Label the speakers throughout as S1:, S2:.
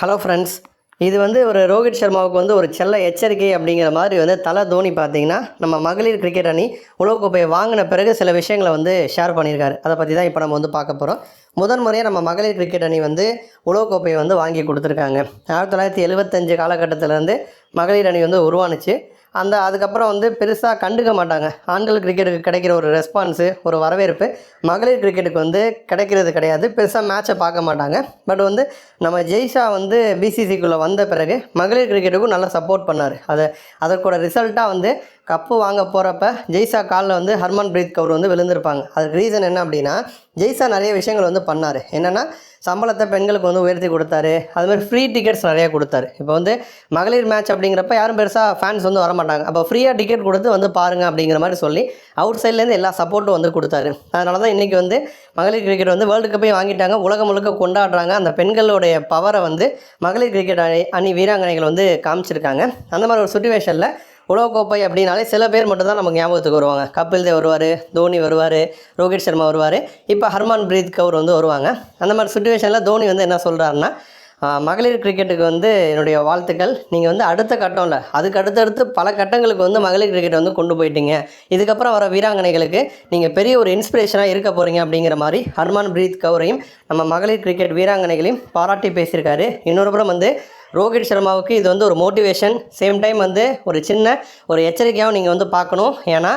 S1: Hello friends இது வந்து ஒரு ரோஹித் சர்மாவுக்கு வந்து ஒரு செல்ல எச்சரிக்கை அப்படிங்கிற மாதிரி வந்து தலை தோனி பார்த்தீங்கன்னா நம்ம மகளிர் கிரிக்கெட் அணி உலகக்கோப்பையை வாங்கின பிறகு சில விஷயங்களை வந்து ஷேர் பண்ணியிருக்காரு. அதை பற்றி தான் இப்போ நம்ம வந்து பார்க்க போகிறோம் முதன் முறையாக நம்ம மகளிர் கிரிக்கெட் அணி வந்து உலகக்கோப்பையை வந்து வாங்கி கொடுத்துருக்காங்க. ஆயிரத்தி தொள்ளாயிரத்தி எழுபத்தஞ்சு காலகட்டத்திலேருந்து மகளிர் அணி வந்து உருவானுச்சு. அந்த அதுக்கப்புறம் வந்து பெருசாக கண்டுக்க மாட்டாங்க. ஆண்கள் கிரிக்கெட்டுக்கு கிடைக்கிற ஒரு ரெஸ்பான்ஸு ஒரு வரவேற்பு மகளிர் கிரிக்கெட்டுக்கு வந்து கிடைக்கிறது கிடையாது. பெருசாக மேட்சை பார்க்க மாட்டாங்க. பட் வந்து நம்ம ஜெய்ஷா வந்து பிசிசிக்குள்ளே வந்த பிறகு மகளிர் கிரிக்கெட்டுக்கும் நல்லா சப்போர்ட் பண்ணார். அதை அதற்கோட ரிசல்ட்டாக வந்து கப்பு வாங்க போகிறப்ப ஜெய்சா காலில் வந்து ஹர்மன் பிரீத் கவுர் வந்து விழுந்திருப்பாங்க. அதுக்கு ரீசன் என்ன அப்படின்னா ஜெய்சா நிறைய விஷயங்கள் வந்து பண்ணார். என்னென்னா சம்பளத்தை பெண்களுக்கு வந்து உயர்த்தி கொடுத்தாரு. அது மாதிரி ஃப்ரீ டிக்கெட்ஸ் நிறையா கொடுத்தாரு. இப்போ வந்து மகளிர் மேட்ச் அப்படிங்கிறப்ப யாரும் பெருசாக ஃபேன்ஸ் வந்து வரமாட்டாங்க. அப்போ ஃப்ரீயாக டிக்கெட் கொடுத்து வந்து பாருங்க அப்படிங்கிற மாதிரி சொல்லி அவுட் சைட்லேருந்து எல்லா சப்போர்ட்டும் வந்து கொடுத்தாரு. அதனால தான் இன்றைக்கி வந்து மகளிர் கிரிக்கெட் வந்து வேர்ல்டு கப்பையும் வாங்கிட்டாங்க. உலகம் முழுக்க கொண்டாடுறாங்க. அந்த பெண்களுடைய பவரை வந்து மகளிர் கிரிக்கெட் அணி அணி வீராங்கனைகள் வந்து காமிச்சிருக்காங்க. அந்த மாதிரி ஒரு சுச்சுவேஷனில் உலகக்கோப்பை அப்படின்னாலே சில பேர் மட்டும்தான் நமக்கு ஞாபகத்துக்கு வருவாங்க. கபில் தேவ் வருவார் தோனி வருவார் ரோஹித் சர்மா வருவார். இப்போ ஹர்மான் பிரீத் கவுர் வந்து வருவாங்க. அந்த மாதிரி சுச்சுவேஷனில் தோனி வந்து என்ன சொல்கிறாருன்னா மகளிர் கிரிக்கெட்டுக்கு வந்து என்னுடைய வாழ்த்துக்கள். நீங்கள் வந்து அடுத்த கட்டம் இல்லை அதுக்கு அடுத்தடுத்து பல கட்டங்களுக்கு வந்து மகளிர் கிரிக்கெட் வந்து கொண்டு போயிட்டீங்க. இதுக்கப்புறம் வர வீராங்கனைகளுக்கு நீங்கள் பெரிய ஒரு இன்ஸ்பிரேஷனாக இருக்க போகிறீங்க அப்படிங்கிற மாதிரி ஹர்மான் பிரீத் கவுரையும் நம்ம மகளிர் கிரிக்கெட் வீராங்கனைகளையும் பாராட்டி பேசியிருக்காரு. இன்னொரு புறம் வந்து ரோஹித் சர்மாவுக்கு இது வந்து ஒரு மோட்டிவேஷன் சேம் டைம் வந்து ஒரு சின்ன ஒரு எச்சரிக்கையாகவும் நீங்கள் வந்து பார்க்கணும். ஏன்னா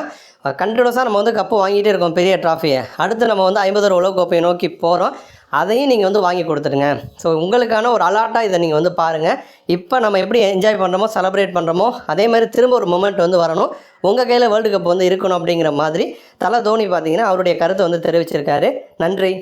S1: கண்டினியூஸாக நம்ம வந்து கப்பு வாங்கிட்டே இருக்கோம் பெரிய ட்ராஃபியை அடுத்து நம்ம வந்து ஐம்பது உலக கோப்பையை நோக்கி போகிறோம் அதையும் நீங்கள் வந்து வாங்கி கொடுத்துருங்க ஸோ உங்களுக்கான ஒரு அலாட்டாக இதை நீங்கள் வந்து பாருங்கள் இப்போ நம்ம எப்படி என்ஜாய் பண்ணுறோமோ செலப்ரேட் பண்ணுறோமோ அதே மாதிரி திரும்ப ஒரு மூமெண்ட் வந்து வரணும். உங்கள் கையில் வேர்ல்டு கப் வந்து இருக்கணும் அப்படிங்கிற மாதிரி தலை தோனி பார்த்தீங்கன்னா அவருடைய கருத்தை வந்து தெரிவிச்சிருக்காரு. நன்றி.